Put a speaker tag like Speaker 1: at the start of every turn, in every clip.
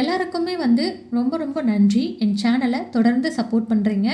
Speaker 1: எல்லாருக்குமே வந்து ரொம்ப ரொம்ப நன்றி. என் சேனலை தொடர்ந்து சப்போர்ட் பண்ணுறீங்க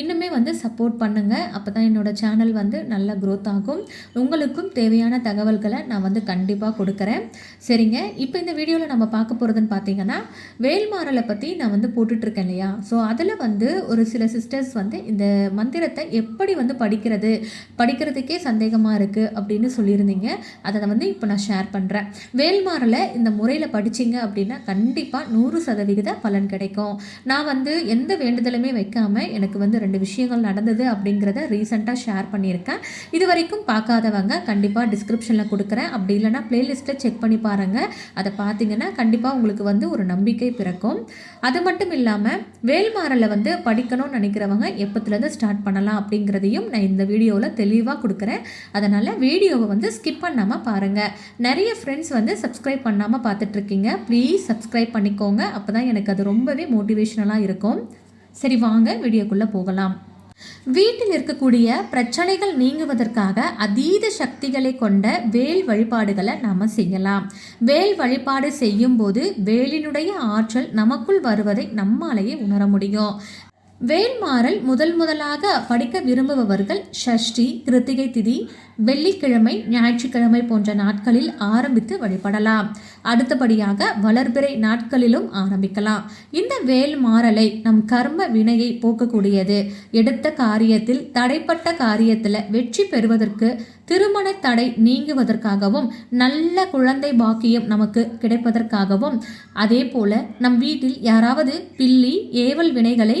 Speaker 1: இன்னுமே வந்து சப்போர்ட் பண்ணுங்கள் அப்போ தான் என்னோடய சேனல் வந்து நல்லா க்ரோத் ஆகும். உங்களுக்கும் தேவையான தகவல்களை நான் வந்து கண்டிப்பாக கொடுக்குறேன். சரிங்க. இப்போ இந்த வீடியோவில் நம்ம பார்க்க போகிறதுன்னு பார்த்தீங்கன்னா வேல்மாறலை பற்றி நான் வந்து போட்டுட்ருக்கேன் இல்லையா? ஸோ அதில் வந்து ஒரு சில சிஸ்டர்ஸ் வந்து இந்த மந்திரத்தை எப்படி வந்து படிக்கிறது படிக்கிறதுக்கே சந்தேகமாக இருக்குது அப்படின்னு சொல்லியிருந்தீங்க. அதை வந்து இப்போ நான் ஷேர் பண்ணுறேன் வேல்மாறலை இந்த முறையில் படிச்சிங்க அப்படின்னா கண்டிப்பாக கண்டிப்பாக நூறு சதவிகித பலன் கிடைக்கும். நான் வந்து எந்த வேண்டுதலுமே வைக்காமல் எனக்கு வந்து ரெண்டு விஷயங்கள் நடந்தது அப்படிங்கிறத ரீசெண்டாக ஷேர் பண்ணியிருக்கேன். இது வரைக்கும் பார்க்காதவங்க கண்டிப்பாக டிஸ்கிரிப்ஷனில் கொடுக்குறேன். அப்படி இல்லைனா பிளேலிஸ்ட்டை செக் பண்ணி பாருங்கள் அதை பார்த்தீங்கன்னா கண்டிப்பாக உங்களுக்கு வந்து ஒரு நம்பிக்கை பிறக்கும். அது மட்டும் இல்லாமல் வேல்மாறலை வந்து படிக்கணும்னு நினைக்கிறவங்க எப்பத்துலேருந்து ஸ்டார்ட் பண்ணலாம் அப்படிங்கிறதையும் நான் இந்த வீடியோவில் தெளிவாக கொடுக்குறேன். அதனால் வீடியோவை வந்து ஸ்கிப் பண்ணாமல் பாருங்கள் நிறைய ஃப்ரெண்ட்ஸ் வந்து சப்ஸ்கிரைப் பண்ணாமல் பார்த்துட்ருக்கீங்க ப்ளீஸ் சப்ஸ்கிரைப் பண்ணிக்கோங்க. அப்போ தான் எனக்கு அது ரொம்பவே மோட்டிவேஷ்னலாக இருக்கும். சரி வாங்க வீடியோக்குள்ளே போகலாம். வீட்டில் இருக்கக்கூடிய பிரச்சனைகள் நீங்குவதற்காக அதீத சக்திகளை கொண்ட வேல் வழிபாடுகளை நாம் செய்யலாம். வேல் வழிபாடு செய்யும் போது வேலினுடைய ஆற்றல் நமக்குள் வருவதை நம்மாலேயே உணர முடியும். வேல்மாறல் முதல் முதலாக படிக்க விரும்புபவர்கள் ஷஷ்டி கிருத்திகை திதி வெள்ளிக்கிழமை ஞாயிற்றுக்கிழமை போன்ற நாட்களில் ஆரம்பித்து வழிபடலாம். அடுத்தபடியாக வளர்பிறை நாட்களிலும் ஆரம்பிக்கலாம். இந்த வேல் மாறலை நம் கர்ம வினையை போக்கக்கூடியது. எடுத்த காரியத்தில் தடைப்பட்ட காரியத்தில் வெற்றி பெறுவதற்கு திருமண தடை நீங்குவதற்காகவும் நல்ல குழந்தை பாக்கியம் நமக்கு கிடைப்பதற்காகவும் அதே போல நம் வீட்டில் யாராவது பில்லி ஏவல் வினைகளை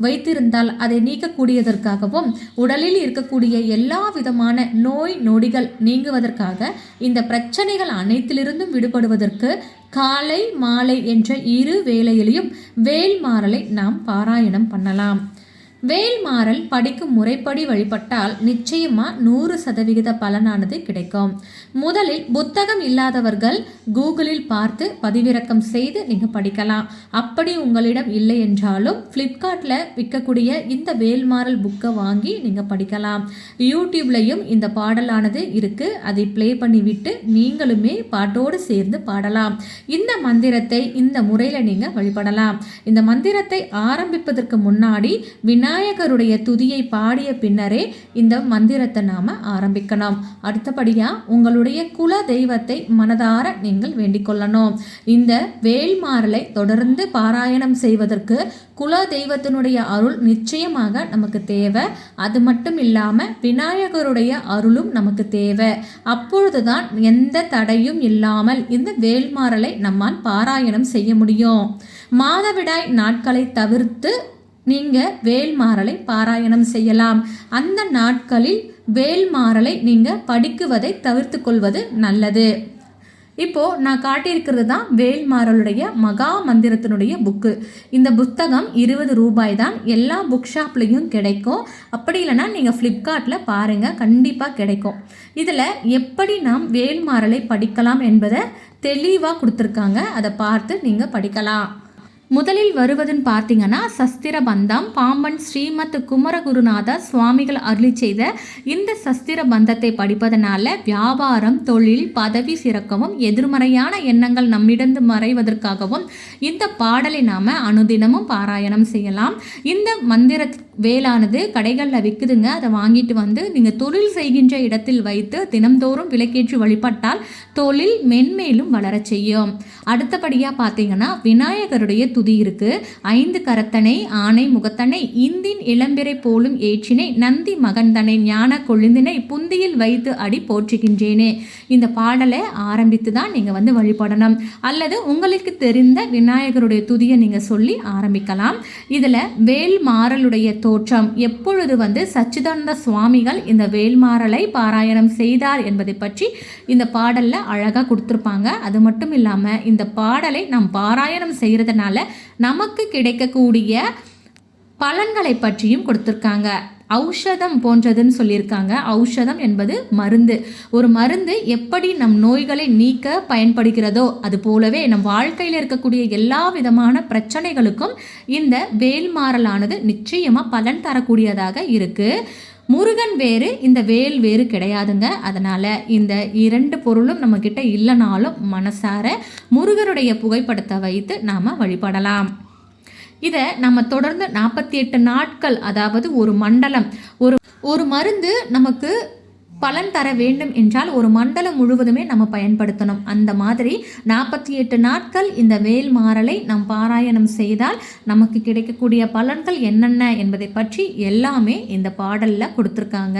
Speaker 1: வைத்திருந்தால் அதை நீக்கக்கூடியதற்காகவும் உடலில் இருக்கக்கூடிய எல்லா விதமான நோய் நொடிகள் நீங்குவதற்காக இந்த பிரச்சனைகள் அனைத்திலிருந்தும் விடுபடுவதற்கு காலை மாலை என்ற இரு வேளையிலையும் வேல்மாறலை நாம் பாராயணம் பண்ணலாம். வேல்மாறல் படிக்கும் முறைப்படி வழிபட்டால் நிச்சயமா நூறு சதவிகித பலனானது கிடைக்கும். முதலில் புத்தகம் இல்லாதவர்கள் கூகுளில் பார்த்து பதிவிறக்கம் செய்து நீங்கள் படிக்கலாம். அப்படி உங்களிடம் இல்லை என்றாலும் ஃப்ளிப்கார்ட்டில் விற்கக்கூடிய இந்த வேல்மாறல் புக்கை வாங்கி நீங்கள் படிக்கலாம். யூடியூப்லையும் இந்த பாடலானது இருக்குது அதை ப்ளே பண்ணிவிட்டு நீங்களுமே பாட்டோடு சேர்ந்து பாடலாம். இந்த மந்திரத்தை இந்த முறையில் நீங்கள் வழிபடலாம். இந்த மந்திரத்தை ஆரம்பிப்பதற்கு முன்னாடி வினா விநாயகருடைய துதியை பாடிய பின்னரே இந்த மந்திரத்தை நாம ஆரம்பிக்கணும். அடுத்தபடியா உங்களுடைய குல தெய்வத்தை மனதார நீங்கள் வேண்டிக் கொள்ளணும். இந்த வேல்மாறலை தொடர்ந்து பாராயணம் செய்வதற்கு குல தெய்வத்தினுடைய அருள் நிச்சயமாக நமக்கு தேவை. அது மட்டும் இல்லாம விநாயகருடைய அருளும் நமக்கு தேவை. அப்பொழுதுதான் எந்த தடையும் இல்லாமல் இந்த வேல்மாறலை நம்மால் பாராயணம் செய்ய முடியும். மாதவிடாய் நாட்களை தவிர்த்து நீங்கள் வேல்மாறலை பாராயணம் செய்யலாம். அந்த நாட்களில் வேல்மாறலை நீங்கள் படிக்குவதை தவிர்த்து கொள்வது நல்லது. இப்போது நான் காட்டியிருக்கிறது தான் வேல்மாறலுடைய மகா மந்திரத்தினுடைய புக்கு. இந்த புத்தகம் இருபது ரூபாய் தான். எல்லா புக் ஷாப்லேயும் கிடைக்கும். அப்படி இல்லைன்னா நீங்கள் ஃப்ளிப்கார்ட்டில் பாருங்கள் கண்டிப்பாக கிடைக்கும். இதில் எப்படி நாம் வேல்மாறலை படிக்கலாம் என்பதை தெளிவாக கொடுத்துருக்காங்க. அதை பார்த்து நீங்கள் படிக்கலாம். முதலில் வருவதுன்னு பார்த்தீங்கன்னா சஸ்திர பந்தம் பாம்பன் ஸ்ரீமத் குமரகுருநாத சுவாமிகள் அருளி செய்த இந்த சஸ்திர பந்தத்தை படிப்பதனால வியாபாரம் தொழில் பதவி சிறக்கவும் எதிர்மறையான எண்ணங்கள் நம்மிடந்து மறைவதற்காகவும் இந்த பாடலை நாம் அனுதினமும் பாராயணம் செய்யலாம். இந்த மந்திர வேலானது கடைகளில் விற்குதுங்க அதை வாங்கிட்டு வந்து நீங்கள் தொழில் செய்கின்ற இடத்தில் வைத்து தினம்தோறும் விளக்கேற்றி வழிபட்டால் தொழில் மென்மேலும் வளர செய்யும். அடுத்தபடியாக பார்த்தீங்கன்னா விநாயகருடைய துதி இருக்கு. ஐந்து கரத்தனை ஆணை முகத்தனை இந்தின் இளம்பிரை போலும் ஏற்றினை நந்தி மகன்தனை ஞான கொழுந்தினை புந்தியில் வைத்து அடி போற்றுகின்றேனே. இந்த பாடலை ஆரம்பித்து தான் நீங்கள் வந்து வழிபடணும். அல்லது உங்களுக்கு தெரிந்த விநாயகருடைய துதியை நீங்கள் சொல்லி ஆரம்பிக்கலாம். இதில் வேல் மாறலுடைய தோற்றம். எப்பொழுது வந்து சச்சிதானந்த சுவாமிகள் இந்த வேல்மாறலை பாராயணம் செய்தார் என்பதை பற்றி இந்த பாடலில் அழகாக கொடுத்துருப்பாங்க. அது மட்டும் இல்லாமல் இந்த பாடலை நாம் பாராயணம் செய்கிறதுனால நமக்கு கிடைக்கக்கூடிய பலன்களை பற்றியும் கொடுத்துருக்காங்க. ஔஷதம் போன்றதுன்னு சொல்லியிருக்காங்க. ஔஷதம் என்பது மருந்து. ஒரு மருந்து எப்படி நம் நோய்களை நீக்க பயன்படுகிறதோ அது போலவே நம் வாழ்க்கையில் இருக்கக்கூடிய எல்லா விதமான பிரச்சனைகளுக்கும் இந்த வேல்மாறலானது நிச்சயமாக பலன் தரக்கூடியதாக இருக்குது முருகன் வேறு இந்த வேல் வேறு கிடையாதுங்க. அதனால் இந்த இரண்டு பொருளும் நம்மக்கிட்ட இல்லைனாலும் மனசார முருகருடைய புகைப்படத்தை வைத்து நாம் வழிபடலாம். இதை நம்ம தொடர்ந்து நாற்பத்தி எட்டு நாட்கள் அதாவது ஒரு மண்டலம் ஒரு ஒரு மருந்து நமக்கு பலன் தர வேண்டும் என்றால் ஒரு மண்டலம் முழுவதுமே நம்ம பயன்படுத்தணும். அந்த மாதிரி நாற்பத்தி எட்டு நாட்கள் இந்த வேல் மாறலை நாம் பாராயணம் செய்தால் நமக்கு கிடைக்கக்கூடிய பலன்கள் என்னென்ன என்பதை பற்றி எல்லாமே இந்த பாடலில் கொடுத்துருக்காங்க.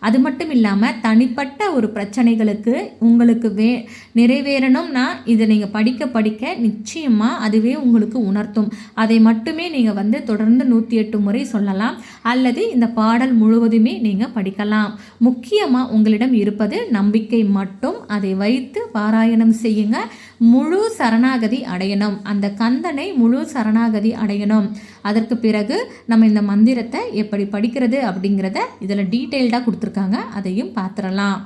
Speaker 1: அது மட்டும் இல்லாமல் தனிப்பட்ட ஒரு பிரச்சனைகளுக்கு உங்களுக்கு வே நிறைவேறணும்னா இதை நீங்கள் படிக்க படிக்க நிச்சயமாக அதுவே உங்களுக்கு உணர்த்தும். அதை மட்டுமே நீங்கள் வந்து தொடர்ந்து நூற்றி எட்டு முறை சொல்லலாம். அல்லது இந்த பாடல் முழுவதுமே நீங்கள் படிக்கலாம். முக்கியமாக உங்களிடம் இருப்பது நம்பிக்கை மட்டும். அதை வைத்து பாராயணம் செய்யுங்க. முழு சரணாகதி அடையணும். அந்த கந்தனை முழு சரணாகதி அடையணும். அதற்கு பிறகு நம்ம இந்த மந்திரத்தை எப்படி படிக்கிறது அப்படிங்கிறத இதில் டீட்டெயில்டாக கொடுத்துருக்காங்க. அதையும் பார்த்துடலாம்.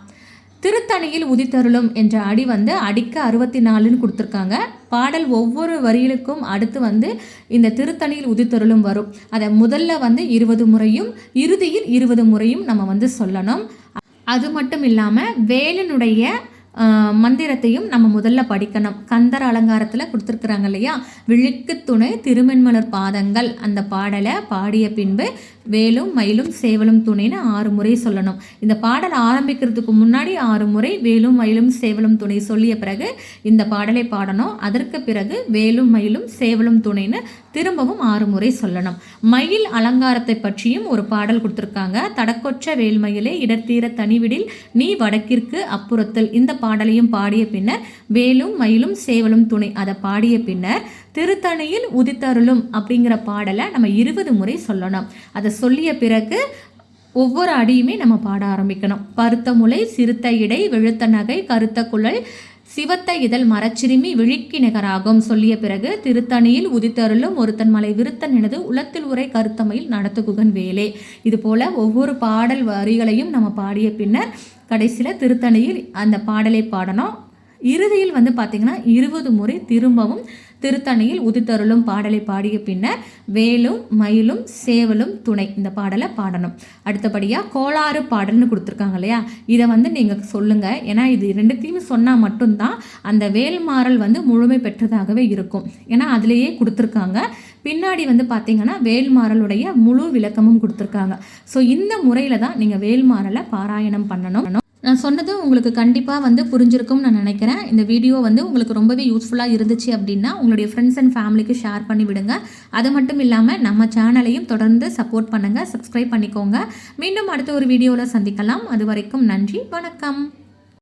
Speaker 1: திருத்தணியில் உதித்தருளும் என்ற அடி வந்து அடிக்க அறுபத்தி நாலுன்னு கொடுத்துருக்காங்க. பாடல் ஒவ்வொரு வரிகளுக்கும் அடுத்து வந்து இந்த திருத்தணியில் உதித்தருளும் வரும். அதை முதல்ல வந்து இருபது முறையும் இறுதியில் இருபது முறையும் நம்ம வந்து சொல்லணும். அது மட்டும் இல்லாமல் வேலனுடைய மந்திரத்தையும் நம்ம முதல்ல படிக்கணும். கந்தர் அலங்காரத்தில் கொடுத்துருக்குறாங்க இல்லையா? விழுக்கு துணை திருமென்மலர் பாதங்கள். அந்த பாடலை பாடிய பின்பு வேலும் மயிலும் சேவலும் துணைன்னு ஆறு முறை சொல்லணும். இந்த பாடல் ஆரம்பிக்கிறதுக்கு முன்னாடி ஆறு முறை வேலும் மயிலும் சேவலும் துணை சொல்லிய பிறகு இந்த பாடலை பாடணும். அதற்கு பிறகு வேலும் மயிலும் சேவலும் துணைன்னு திரும்பவும் ஆறு முறை சொல்லணும். மயில் அலங்காரத்தை பற்றியும் ஒரு பாடல் கொடுத்துருக்காங்க. தடக்கொற்ற வேல்மயிலே இடர்த்தீர தனிவிடில் நீ வடக்கிற்கு அப்புறத்தில் இந்த பாடலையும் பாடிய பின்னர் வேலும் மயிலும் சேவலும் துணை அதை பாடிய பின்னர் திருத்தணியில் உதித்தருளும் அப்படிங்கிற பாடலை நம்ம இருபது முறை சொல்லணும். அதை சொல்லிய பிறகு ஒவ்வொரு அடியுமே நம்ம பாட ஆரம்பிக்கணும். பருத்த முலை சிறுத்த இடை வெளுத்த நகை கருத்த குழல் சிவத்த இதழ் மரச்சிறுமி விழிக்கி நிகராகும் சொல்லிய பிறகு திருத்தணியில் உதித்தருளும் ஒருத்தன் மலை விருத்தன் எனது உலத்தில் உரை கருத்தமையில் நடத்துகுகன் வேலே. இது போல ஒவ்வொரு பாடல் வரிகளையும் நம்ம பாடிய பின்னர் கடைசியில் திருத்தணியில் அந்த பாடலை பாடணும். இறுதியில் வந்து பார்த்திங்கன்னா இருபது முறை திரும்பவும் திருத்தணியில் உதித்தருளும் பாடலை பாடிய பின்னர் வேலும் மயிலும் சேவலும் துணை இந்த பாடலை பாடணும். அடுத்தபடியாக கோளாறு பாடல்னு கொடுத்துருக்காங்க இல்லையா? இதை வந்து நீங்கள் சொல்லுங்கள் ஏன்னா இது ரெண்டுத்தையும் சொன்னால் மட்டும்தான் அந்த வேல்மாறல் வந்து முழுமை பெற்றதாகவே இருக்கும். ஏன்னா அதுலேயே கொடுத்துருக்காங்க. பின்னாடி வந்து பார்த்தீங்கன்னா வேல்மாறலுடைய முழு விளக்கமும் கொடுத்துருக்காங்க. ஸோ இந்த முறையில் தான் நீங்கள் வேல்மாறலை பாராயணம் பண்ணணும். நான் சொன்னது உங்களுக்கு கண்டிப்பாக வந்து புரிஞ்சிருக்கும்னு நான் நினைக்கிறேன். இந்த வீடியோ வந்து உங்களுக்கு ரொம்பவே யூஸ்ஃபுல்லாக இருந்துச்சு அப்படின்னா உங்களுடைய ஃப்ரெண்ட்ஸ் அண்ட் ஃபேமிலிக்கு ஷேர் பண்ணி விடுங்க. அது மட்டும் இல்லாமல் நம்ம சேனலையும் தொடர்ந்து சப்போர்ட் பண்ணுங்கள் சப்ஸ்கிரைப் பண்ணிக்கோங்க. மீண்டும் அடுத்த ஒரு வீடியோவில் சந்திக்கலாம். அது வரைக்கும் நன்றி வணக்கம்.